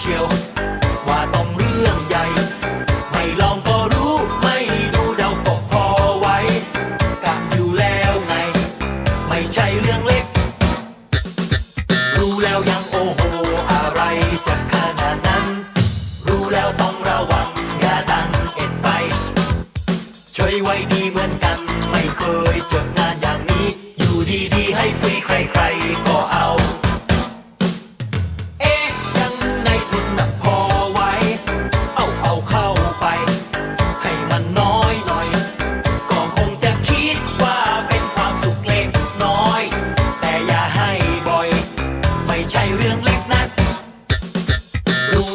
เชียว ว่าต้องเรื่องใหญ่ ไม่ลองก็รู้ไม่ดูเดาก็พอไว้กะอยู่แล้วไง ไม่ใช่เรื่องเล็ก รู้แล้วยังโอ้โหอะไรจะขนาดนั้น รู้แล้วต้องระวังอย่าดังเอ็ดไปช่วยไว้ดีเหมือนกัน ไม่เคยเจองานอย่างนี้ อยู่ดีๆให้ฟรี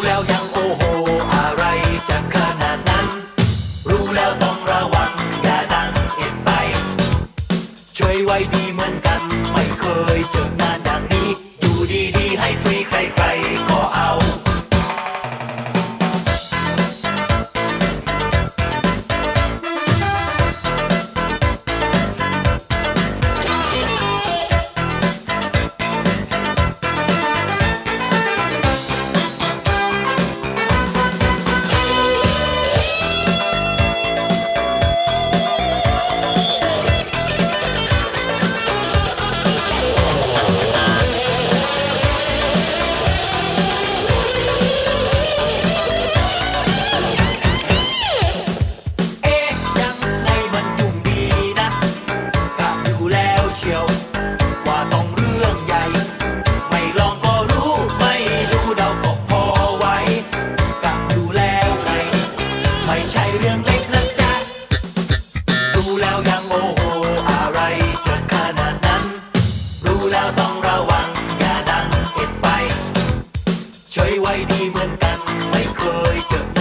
แล้วยังโอ้โห อะไรจะขนาดนั้น รู้แล้วต้องระวังอย่าดังเอ็นไป ช่วยไว้ดีเหมือนกัน ไม่เคยเจอมันีเหมือนกัน ไม่เคยเจอ